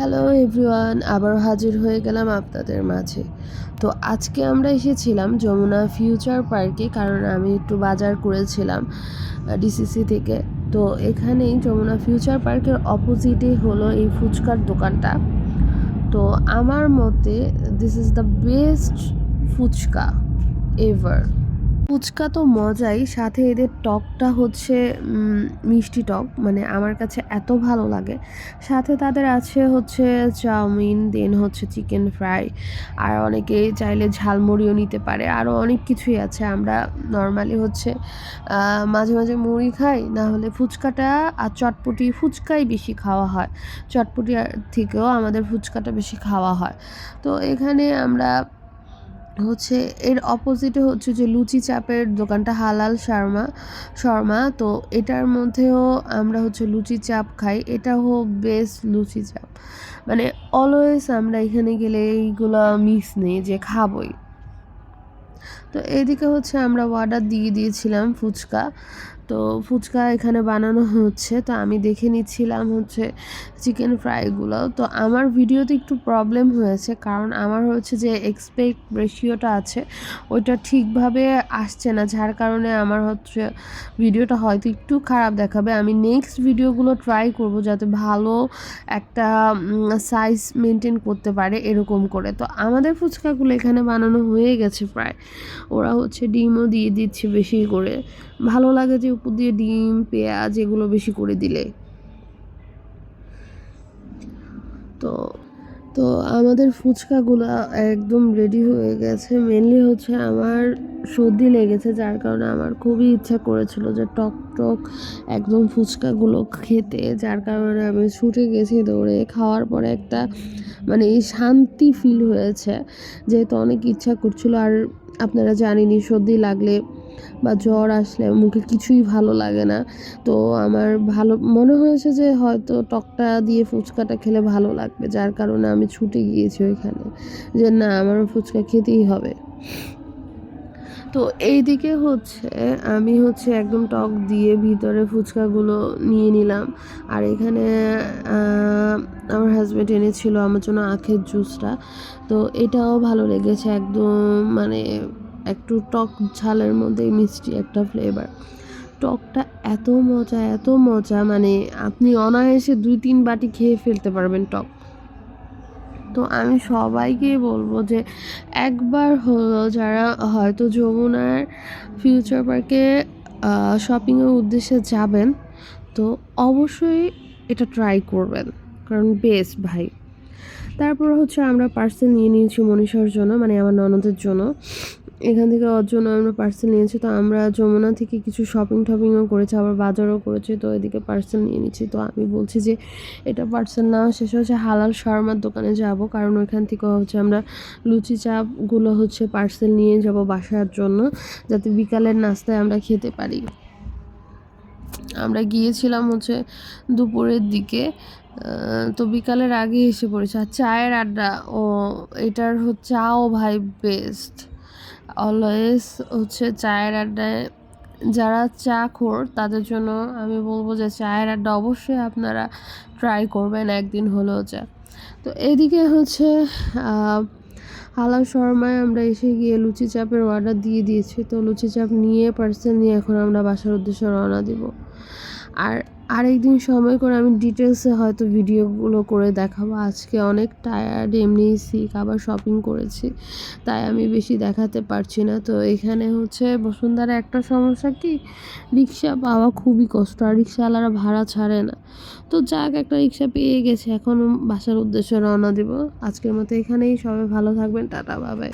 Hello everyone আবার হাজির হয়ে গেলাম আপনাদের মাঝে। তো আজকে আমরা এসেছিলাম যমুনা ফিউচার পার্কে, কারণ আমি একটু বাজার করেছিলাম ডিসিসি থেকে। তো এখানেই যমুনা ফিউচার পার্কের অপোজিটে হলো এই ফুচকার দোকানটা। তো আমার মতে this is the best fuchka ever fuchka তো মজাই, সাথে এদের টকটা হচ্ছে মিষ্টি টক মানে আমার কাছে এত ভালো লাগে। সাথে তাদের আছে হচ্ছে চাউমিন, দেন হচ্ছে চিকেন ফ্রাই, আর অনেকে চাইলে ঝালমুড়িও নিতে পারে। আরও অনেক কিছুই আছে, আমরা নর্মালি হচ্ছে মাঝে মাঝে মুড়ি খাই, না হলে ফুচকাটা আর চটপটি, ফুচকাই বেশি খাওয়া হয়। চটপটি থেকেও আমাদের ফুচকাটা বেশি খাওয়া হয়। তো এখানে আমরা হচ্ছে এর অপোজিটে হচ্ছে যে লুচি চাপের দোকানটা হালাল শর্মা শর্মা। তো এটার মধ্যেও আমরা হচ্ছে লুচি চাপ খাই। এটা হোক বেস্ট লুচি চাপ। মানে অলওয়েজ আমরা এখানে গেলে এইগুলো মিস নেই যে খাবই। তো এদিকে হচ্ছে আমরা অর্ডার দিয়ে দিয়েছিলাম ফুচকা। তো ফুচকা এখানে বানানো হচ্ছে। তো আমি দেখে নিচ্ছিলাম হচ্ছে চিকেন ফ্রাইগুলো তো আমার ভিডিওতে একটু প্রবলেম হয়েছে, কারণ আমার হচ্ছে যে এক্সপেক্ট রেশিওটা আছে, ওইটা ঠিকভাবে আসছে না, যার কারণে আমার হচ্ছে ভিডিওটা হয়তো একটু খারাপ দেখাবে। আমি নেক্সট ভিডিওগুলো ট্রাই করব যাতে ভালো একটা সাইজ মেনটেন করতে পারে এরকম করে। তো আমাদের ফুচকাগুলো এখানে বানানো হয়ে গেছে প্রায়। ওরা হচ্ছে ডিমও দিয়ে দিচ্ছে বেশি করে। ভালো লাগে যে উপর দিয়ে ডিম, পেঁয়াজ এগুলো বেশি করে দিলে। তো তো আমাদের ফুচকাগুলো একদম রেডি হয়ে গেছে। মেনলি হচ্ছে আমার সর্দি লেগেছে, যার কারণে আমার খুবই ইচ্ছা করেছিল যে টক টক একদম ফুচকাগুলো খেতে। যার কারণে আমি ছুটে গেছি দৌড়ে। খাওয়ার পরে একটা মানে শান্তি ফিল হয়েছে, যেহেতু অনেক ইচ্ছা করছিল। আর আপনারা জানেনই সর্দি লাগলে বা জ্বর আসলে মুখে কিছুই ভালো লাগে না। তো আমার ভালো, মনে হয়েছে যে হয়তো টকটা দিয়ে ফুচকাটা খেলে ভালো লাগবে, যার কারণে আমি ছুটে গিয়েছি ওইখানে। যে না, আমার ফুচকা খেতেই হবে। তো এইদিকে হচ্ছে, আমি হচ্ছে একদম টক দিয়ে ভিতরে ফুচকাগুলো নিয়ে নিলাম। আর এখানে আমার হাজব্যান্ড এনেছিল আমার জন্য আখের জুসটা তো এটাও ভালো লেগেছে একদম মানে একটু টক ঝালের মধ্যে মিষ্টি একটা ফ্লেভার টকটা এত মজা এত মজা মানে আপনি অনায়াসে দুই, তিন বাটি খেয়ে ফেলতে পারবেন টক। তো আমি সবাইকে বলব যে একবার হলো যারা হয়তো যমুনার ফিউচার পার্কে শপিংয়ের উদ্দেশ্যে যাবেন, তো অবশ্যই এটা ট্রাই করবেন। কারণ বেস্ট ভাই। তারপর হচ্ছে আমরা পার্সেল নিয়ে নিয়েছি মনীষার জন্য মানে আমার ননদের জন্য। এখান থেকে ওর জন্য আমরা পার্সেল নিয়েছি, তো আমরা যমুনা থেকে কিছু শপিং টপিংও করেছি, আবার বাজারও করেছি, তো এদিকে পার্সেল নিয়ে নিচ্ছি। তো আমি বলছি যে, এটা পার্সেল নেওয়া শেষ হচ্ছে হালাল শর্মার দোকানে যাব, কারণ ওইখান থেকে হচ্ছে আমরা লুচি চাপগুলো হচ্ছে পার্সেল নিয়ে যাব বাসার জন্য, যাতে বিকালের নাস্তায় আমরা খেতে পারি। আমরা গিয়েছিলাম হচ্ছে দুপুরের দিকে তো বিকালের আগে এসে পড়েছে। আর চায়ের আড্ডা, ও, এটার হচ্ছে, চাও ভাই বেস্ট অলওয়েজ হচ্ছে চায়ের আড্ডায় যারা চা খোর তাদের জন্য আমি বলব যে চায়ের আড্ডা অবশ্যই আপনারা ট্রাই করবেন একদিন হলেও চা তো এদিকে হচ্ছে হালাল শর্মায় আমরা এসে গিয়ে লুচি চাপের অর্ডার দিয়ে দিয়েছি। তো লুচি চাপ নিয়ে পার্সেল নিয়ে এখন আমরা বাসার উদ্দেশ্যে রওনা দিব। আর আরেকদিন সময় করে আমি ডিটেলসে হয়তো ভিডিওগুলো করে দেখাবো। আজকে অনেক টায়ার্ড এমনি সিক আবার শপিং করেছি, তাই আমি বেশি দেখাতে পারছি না। তো এখানে হচ্ছে বসুন্ধরা একটা সমস্যা কি, রিক্সা পাওয়া খুবই কষ্ট, আর রিক্সাওয়ালারা ভাড়া ছাড়ে না। তো যাক, একটা রিক্সা পেয়ে গেছে, এখন বাসার উদ্দেশ্যে রওনা দিব। আজকের মতো এখানেই, সবাই ভালো থাকবেন, টাটা বাবাই